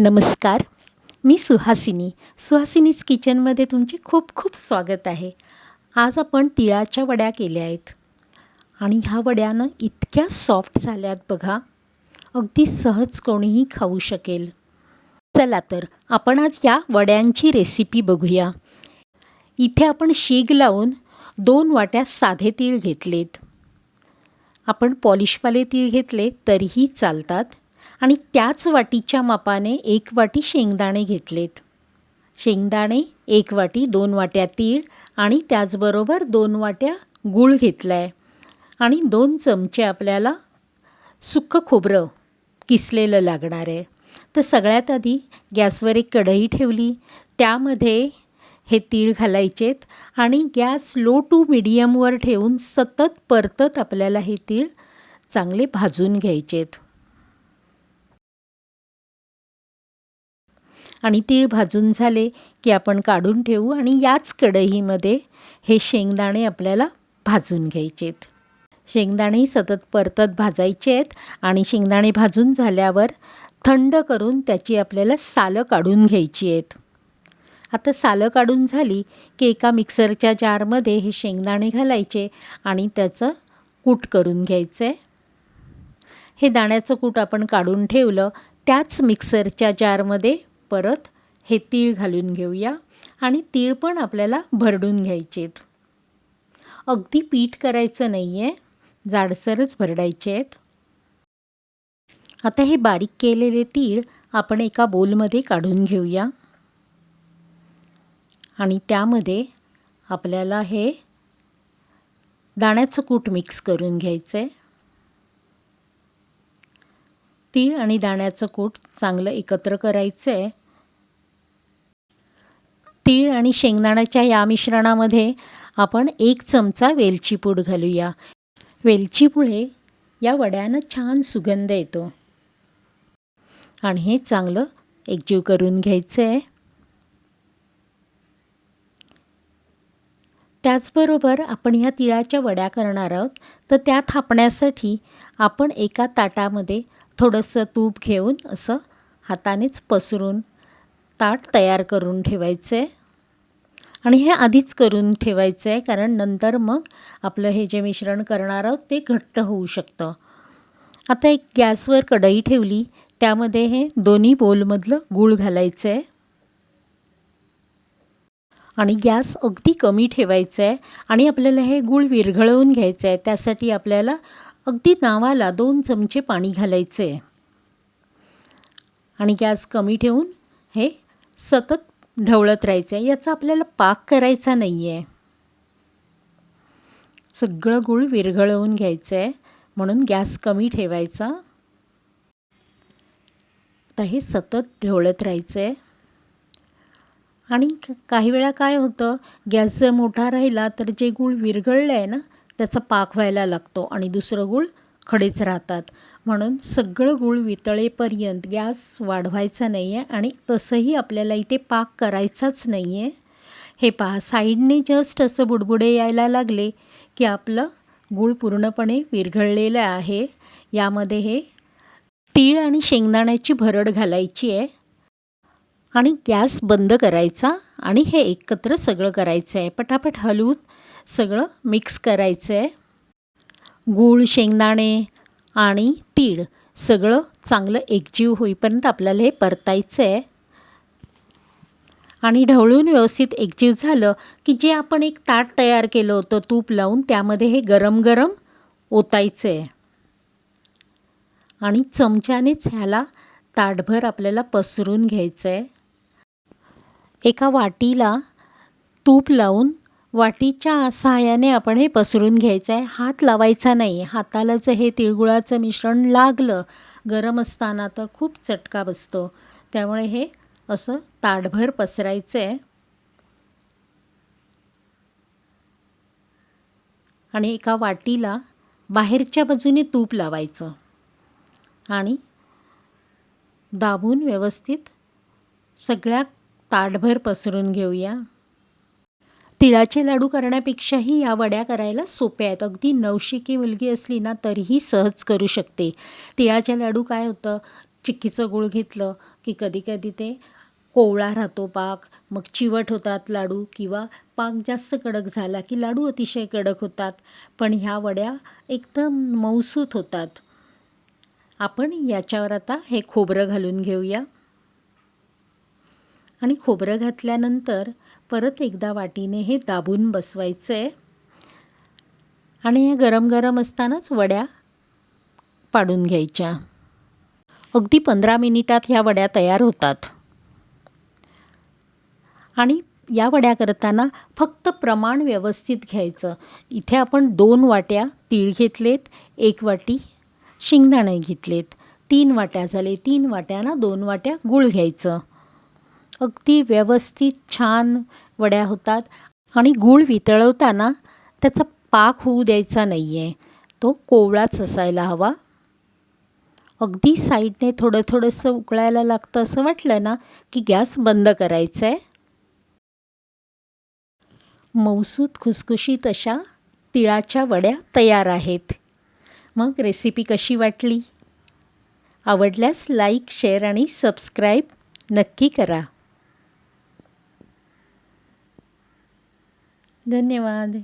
नमस्कार मी सुहासिनी. सुहासिनीज किचनमध्ये तुमचे खूप खूप स्वागत आहे. आज आपण तिळाच्या वड्या केल्या आहेत. आणि ह्या वड्यानं इतक्या सॉफ्ट झाल्यात बघा. अगदी सहज कोणीही खाऊ शकेल. चला तर आपण आज या वड्यांची रेसिपी बघूया. इथे आपण शीग लावून दोन वाट्या साधे तीळ घेतलेत. आपण पॉलिशवाले तीळ घेतले तरीही चालतात. आणि त्याच वाटीच्या मापाने एक वाटी शेंगदाणे घेतलेत. शेंगदाणे एक वाटी दोन वाट्या तीळ आणि त्याचबरोबर दोन वाट्या गूळ घेतला आहे आणि दोन चमचे आपल्याला सुक्कं खोबरं किसलेलं लागणार आहे. तर सगळ्यात आधी गॅसवर एक कढई ठेवली. त्यामध्ये हे तीळ घालायचेत आणि गॅस लो टू मिडियमवर ठेवून सतत परतत आपल्याला हे तीळ चांगले भाजून घ्यायचेत. आणि तीळ भाजून झाले की आपण काढून ठेवू आणि याच कढईमध्ये हे शेंगदाणे आपल्याला भाजून घ्यायचेत. शेंगदाणे सतत परतत भाजायचे आहेत आणि शेंगदाणे भाजून झाल्यावर थंड करून त्याची आपल्याला सालं काढून घ्यायची आहेत. आता सालं काढून झाली की एका मिक्सरच्या जारमध्ये हे शेंगदाणे घालायचे आणि त्याचं कूट करून घ्यायचं आहे हे दाण्याचं कूट आपण काढून ठेवलं त्याच मिक्सरच्या जारमध्ये परत हे तीळ घालून घेऊया आणि तीळ पण आपल्याला भरडून घ्यायचेत. अगदी पीठ करायचं नाही आहे जाडसरच भरडायचे आहेत. आता हे बारीक केलेले तीळ आपण एका बोलमध्ये काढून घेऊया. आणि त्यामध्ये आपल्याला हे दाण्याचं कूट मिक्स करून घ्यायचं आहे तीळ आणि दाण्याचं कूट चांगलं एकत्र करायचं. आहे तीळ आणि शेंगदाण्याच्या या मिश्रणामध्ये आपण एक चमचा वेलची पूड घालूया. वेलचीपुळे या वड्यानं छान सुगंध येतो. आणि हे चांगलं एकजीव करून घ्यायचं. आहे त्याचबरोबर आपण ह्या तिळाच्या वड्या करणार आहोत. तर त्या थापण्यासाठी आपण एका ताटामध्ये थोडंसं तूप घेऊन असं हातानेच पसरून ताट तयार करून ठेवायचं. आहे आणि हे आधीच करून ठेवायचं आहे कारण नंतर मग आपलं हे जे मिश्रण करणार आहोत ते घट्ट होऊ शकतं. आता एक गॅसवर कढई ठेवली त्यामध्ये हे दोन्ही बोलमधलं गूळ घालायचं. आहे आणि गॅस अगदी कमी ठेवायचं आहे आणि आपल्याला हे गूळ विरघळवून घ्यायचं. आहे त्यासाठी आपल्याला अगदी नावाला दोन चमचे पाणी घालायचे. आणि गॅस कमी ठेवून हे सतत ढवळत राहायचं. आहे याचा आपल्याला पाक करायचा नाही आहे सगळं गूळ विरघळवून घ्यायचं. आहे म्हणून गॅस कमी ठेवायचा. आता हे सतत ढवळत राहायचं. आहे आणि काही वेळा काय होतं गॅस जर मोठा राहिला तर जे गूळ विरघळलं आहे ना त्याचा पाक व्हायला लागतो आणि दुसरं गूळ खडेच राहतात. म्हणून सगळं गूळ वितळेपर्यंत गॅस वाढवायचा नाही आहे आणि तसंही आपल्याला इथे पाक करायचाच नाही आहे हे पहा साईडने जस्ट असं बुडबुडे यायला लागले की आपलं गूळ पूर्णपणे विरघळलेलं आहे. यामध्ये हे तीळ आणि शेंगदाण्याची भरड घालायची आहे. आणि गॅस बंद करायचा आणि हे एकत्र सगळं करायचं आहे पटापट हलवून सगळं मिक्स करायचं आहे गूळ शेंगदाणे आणि तीळ सगळं चांगलं एकजीव होईपर्यंत आपल्याला हे परतायचं आहे आणि ढवळून व्यवस्थित एकजीव झालं की जे आपण एक ताट तयार केलं होतं तूप लावून त्यामध्ये हे गरम गरम ओतायचं आहे आणि चमच्यानेच ह्याला ताटभर आपल्याला पसरून घ्यायचं आहे एका वाटीला तूप लावून वाटीच्या सहाय्याने आपण हे पसरून घ्यायचं आहे. हात लावायचा नाही हाताला जर हे तिळगुळाचं मिश्रण लागलं गरम असताना तर खूप चटका बसतो. त्यामुळे हे असं ताटभर पसरायचं आहे. आणि एका वाटीला बाहेरच्या बाजूने तूप लावायचं आणि दाबून व्यवस्थित सगळ्या ताटभर पसरून घेऊया. तिळाचे लाडू करण्यापेक्षाही या वड्या करायला सोप्या आहेत. अगदी नवशिकी मुलगी असली ना तरीही सहज करू शकते. तिळाचे लाडू काय होतं? चिक्कीचं गुळ घेतलं की कधी कधी ते कोवळा राहतो पाक मग चिवट होतात लाडू किंवा पाक जास्त कडक झाला की लाडू अतिशय कडक होतात. पण ह्या वड्या एकदम मऊसूत होतात. आपण याच्यावर आता हे खोबरं घालून घेऊया. आणि खोबरं घातल्यानंतर परत एकदा वाटीने हे दाबून बसवायचं आहे आणि हे गरम गरम असतानाच वड्या पाडून घ्यायच्या. अगदी पंधरा मिनिटात ह्या वड्या तयार होतात. आणि या वड्या करताना फक्त प्रमाण व्यवस्थित घ्यायचं. इथे आपण दोन वाट्या तीळ घेतलेत एक वाटी शेंगदाणे घेतलेत. तीन वाट्या झाले तीन वाट्याना दोन वाट्या गूळ घ्यायचं. अगदी व्यवस्थित छान वड्या होतात आणि गूळ वितळवताना त्याचा पाक होऊ द्यायचा नाही आहे तो कोवळाच असायला हवा. अगदी साईडने थोडं थोडंसं उकळायला लागतं असं वाटलं ना की गॅस बंद करायचा आहे मौसूद खुसखुशीत अशा तिळाच्या वड्या तयार आहेत. मग रेसिपी कशी वाटली? आवडल्यास लाईक शेअर आणि सबस्क्राईब नक्की करा. धन्यवाद.